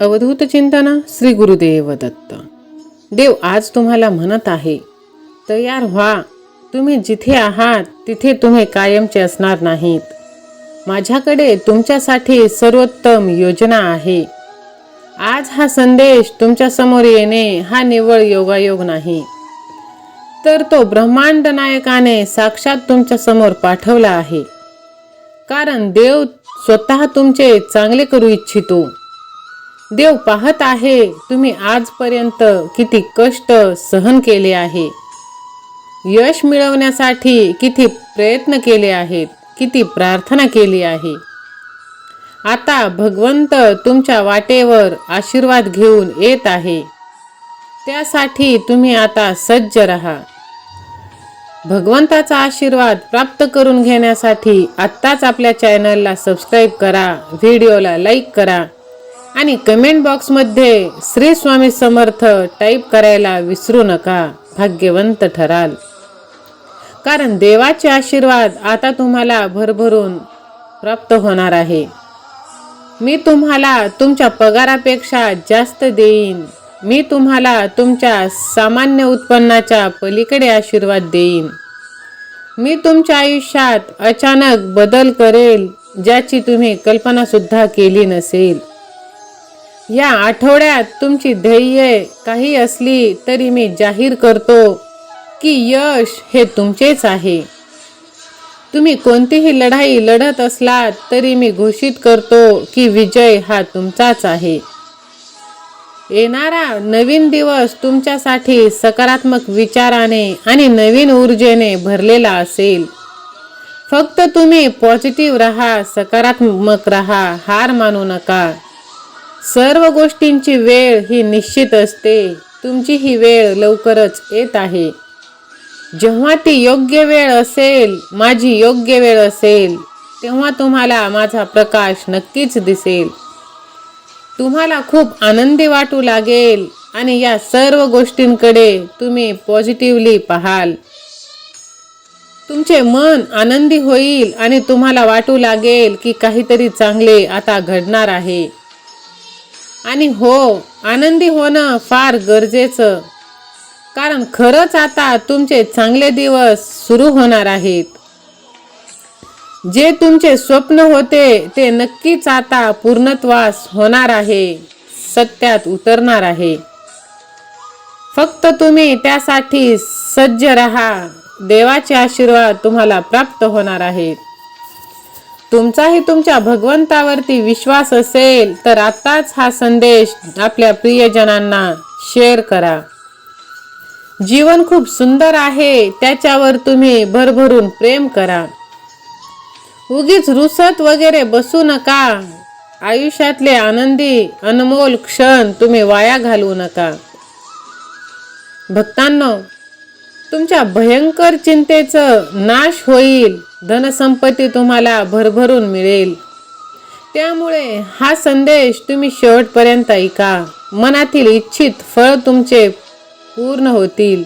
अवधूत चिंतना श्री गुरुदेव दत्त. देव आज तुम्हाला म्हणत आहे तयार व्हा तुम्ही जिथे आहात तिथे तुम्ही कायमचे असणार नाहीत. माझ्याकडे तुमच्यासाठी सर्वोत्तम योजना आहे. आज हा संदेश तुमच्यासमोर येणे हा निव्वळ योगायोग नाही तर तो ब्रह्मांड नायकाने साक्षात तुमच्यासमोर पाठवला आहे. कारण देव स्वतः तुमचे चांगले करू इच्छितो. देव पाहत आहे. तुम्ही आजपर्यंत किती कष्ट सहन केले आहे. यश मिळवण्यासाठी किती प्रयत्न केले आहेत. किती प्रार्थना केली आहे. आता भगवंत तुमच्या वाटेवर आशीर्वाद घेऊन येत आहे. त्यासाठी तुम्ही आता सज्ज रहा. भगवंताचा आशीर्वाद प्राप्त करून घेण्यासाठी आत्ताच आपल्या चॅनलला सबस्क्राईब करा व्हिडिओला लाईक करा आणि कमेंट बॉक्समध्ये श्री स्वामी समर्थ टाईप करायला विसरू नका भाग्यवंत ठराल. कारण देवाचे आशीर्वाद आता तुम्हाला भरभरून प्राप्त होणार आहे. मी तुम्हाला तुमच्या पगारापेक्षा जास्त देईन. मी तुम्हाला तुमच्या सामान्य उत्पन्नाच्या पलीकडे आशीर्वाद देईन. मी तुमच्या आयुष्यात अचानक बदल करेल ज्याची तुम्ही कल्पनासुद्धा केली नसेल. या आठवड्यात तुमची ध्येय काही असली तरी मी जाहीर करतो की यश हे तुमचेच आहे. तुम्ही कोणतीही लढाई लढत असलात तरी मी घोषित करतो की विजय हा तुमचाच आहे. येणारा नवीन दिवस तुमच्यासाठी सकारात्मक विचाराने आणि नवीन ऊर्जेने भरलेला असेल. फक्त तुम्ही पॉझिटिव्ह राहा सकारात्मक राहा हार मानू नका. सर्व गोष्टींची वेळ ही निश्चित असते. तुमची ही वेळ लवकरच येत आहे. जेव्हा ती योग्य वेळ असेल माझी योग्य वेळ असेल तेव्हा तुम्हाला माझा प्रकाश नक्कीच दिसेल. तुम्हाला खूप आनंदी वाटू लागेल आणि या सर्व गोष्टींकडे तुम्ही पॉझिटिव्हली पाहाल. तुमचे मन आनंदी होईल आणि तुम्हाला वाटू लागेल की काहीतरी चांगले आता घडणार आहे. आणि हो आनंदी होणं फार गरजेचं. कारण खरंच आता तुमचे चांगले दिवस सुरू होणार आहेत. जे तुमचे स्वप्न होते ते नक्कीच आता पूर्णत्वास होणार आहे सत्यात उतरणार आहे. फक्त तुम्ही त्यासाठी सज्ज रहा. देवाचे आशीर्वाद तुम्हाला प्राप्त होणार आहेत. तुमचाही तुमच्या भगवंतावरती विश्वास असेल तर आताच हा संदेश आपल्या प्रियजनांना शेअर करा. जीवन खूप सुंदर आहे त्याच्यावर तुम्ही भरभरून प्रेम करा. उगीच रुसत वगैरे बसू नका. आयुष्यातले आनंदी अनमोल क्षण तुम्ही वाया घालवू नका. भक्तांनो तुमच्या भयंकर चिंतेचं नाश होईल. धनसंपत्ती तुम्हाला भरभरून मिळेल. त्यामुळे हा संदेश तुम्ही शेवटपर्यंत ऐका. मनातील इच्छित फळ तुमचे पूर्ण होतील.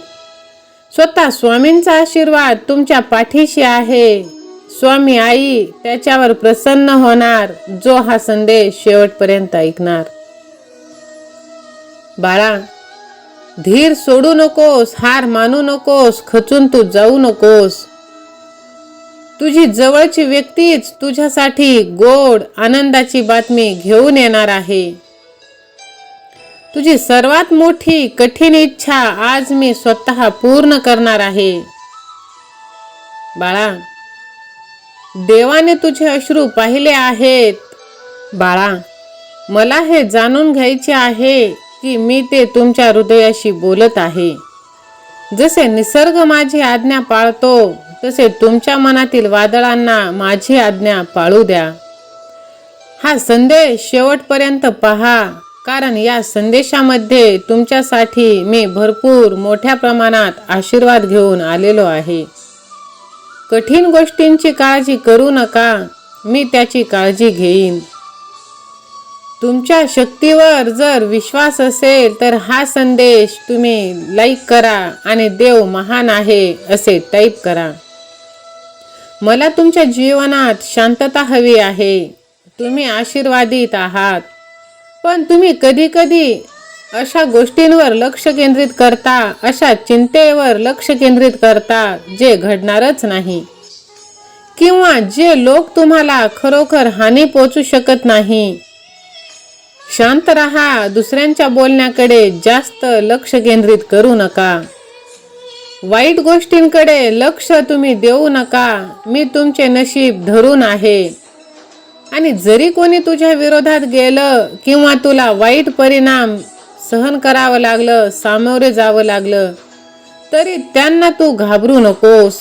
स्वतः स्वामींचा आशीर्वाद तुमच्या पाठीशी आहे. स्वामी आई त्याच्यावर प्रसन्न होणार जो हा संदेश शेवटपर्यंत ऐकणार. बाळा धीर सोडू नकोस हार मानू नकोस खचून तू जाऊ नकोस. तुझी जवळची व्यक्तीच तुझ्यासाठी गोड आनंदाची बातमी घेऊन येणार आहे. तुझी सर्वात मोठी कठीण इच्छा आज मी स्वतः पूर्ण करणार आहे. बाळा देवाने तुझे अश्रू पाहिले आहेत. बाळा मला हे जाणून घ्यायचे आहे की मी ते तुमच्या हृदयाशी बोलत आहे. जसे निसर्ग माझी आज्ञा पाळतो तसे तुमच्या मनातील वादळांना माझी आज्ञा पाळू द्या. हा संदेश शेवटपर्यंत पहा कारण या संदेशामध्ये तुमच्यासाठी मी भरपूर मोठ्या प्रमाणात आशीर्वाद घेऊन आलेलो आहे. कठीण गोष्टींची काळजी करू नका मी त्याची काळजी घेईन. तुमच्या शक्तीवर जर विश्वास असेल तर हा संदेश तुम्ही लाईक करा आणि देव महान आहे असे टाईप करा. मला तुमच्या जीवनात शांतता हवी आहे. तुम्ही आशीर्वादित आहात. पण तुम्ही कधी कधी अशा गोष्टींवर लक्ष केंद्रित करता अशा चिंतेवर लक्ष केंद्रित करता जे घडणारच नाही. किंवा जे लोक तुम्हाला खरोखर हानी पोचू शकत नाही. शांत रहा दुसऱ्यांच्या बोलण्याकडे जास्त लक्ष केंद्रित करू नका. वाईट गोष्टींकडे लक्ष तुम्ही देऊ नका. मी तुमचे नशीब धरून आहे. आणि जरी कोणी तुझ्या विरोधात गेलं किंवा तुला वाईट परिणाम सहन करावं लागलं सामोरे जावं लागलं तरी त्यांना तू घाबरू नकोस.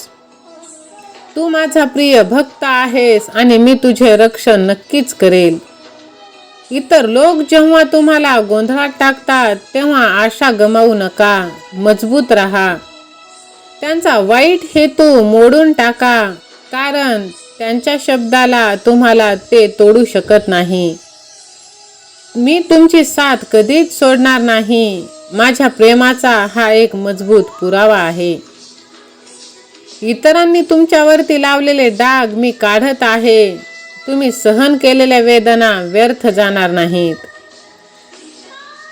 तू माझा प्रिय भक्त आहेस आणि मी तुझे रक्षण नक्कीच करेल. इतर लोक जेव्हा तुम्हाला गोंधळात टाकतात तेव्हा आशा गमावू नका. मजबूत राहा. त्यांचा वाईट हेतू मोडून टाका कारण त्यांच्या शब्दाला तुम्हाला ते तोडू शकत नाही. मी तुमची साथ कधीच सोडणार नाही. माझ्या प्रेमाचा हा एक मजबूत पुरावा आहे. इतरांनी तुमच्यावरती लावलेले डाग मी काढत आहे. तुम्ही सहन केलेल्या वेदना व्यर्थ जाणार नाहीत.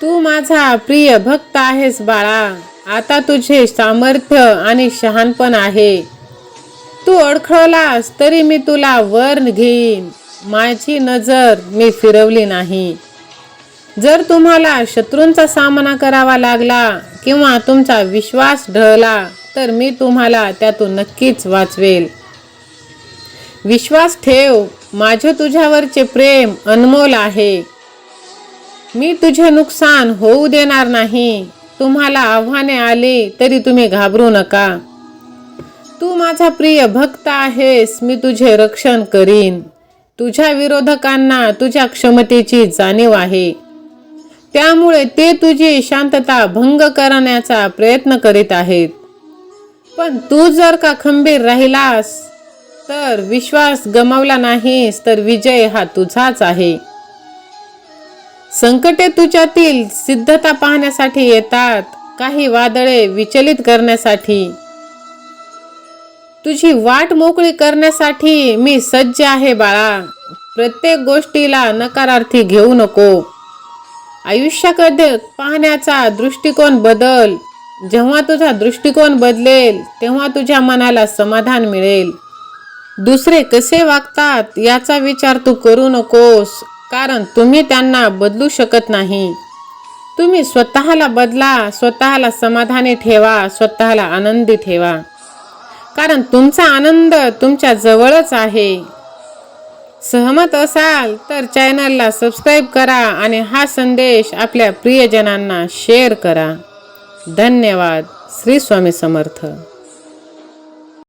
तू माझा प्रिय भक्त आहेस बाळा. आता तुझे सामर्थ्य आणि शहाणपण आहे. तू अडखळलास तरी मी तुला वर घेईन. माझी नजर मी फिरवली नाही. जर तुम्हाला शत्रूंचा सामना करावा लागला किंवा तुमचा विश्वास ढळला तर मी तुम्हाला त्यातून नक्कीच वाचवेल. विश्वास ठेव माझे तुझ्यावरचे प्रेम अनमोल आहे. मी तुझे नुकसान होऊ देणार नाही. तुम्हाला आव्हाने आली तरी तुम्ही घाबरू नका. तू माझा प्रिय भक्त आहेस मी तुझे रक्षण करीन. तुझ्या विरोधकांना तुझ्या क्षमतेची जाणीव आहे. त्यामुळे ते तुझी शांतता भंग करण्याचा प्रयत्न करीत आहेत. पण तू जर का खंबीर राहिलास तर विश्वास गमावला नाहीस तर विजय हा तुझाच आहे. संकटे तुझ्यातील सिद्धता पाहण्यासाठी येतात. काही वादळे विचलित करण्यासाठी. तुझी वाट मोकळी करण्यासाठी मी सज्ज आहे बाळा. प्रत्येक गोष्टीला नकारार्थी घेऊ नको. आयुष्याकडे पाहण्याचा दृष्टिकोन बदल. जेव्हा तुझा दृष्टिकोन बदलेल तेव्हा तुझ्या मनाला समाधान मिळेल. दुसरे कसे वागतात याचा विचार तू करू नकोस. कारण तुम्ही त्यांना बदलू शकत नाही. तुम्ही स्वतःला बदला स्वतःला समाधानी ठेवा स्वतःला आनंदी ठेवा. कारण तुमचा आनंद तुमच्या जवळच आहे. सहमत असाल तर चॅनलला सबस्क्राईब करा आणि हा संदेश आपल्या प्रियजनांना शेअर करा. धन्यवाद. श्री स्वामी समर्थ.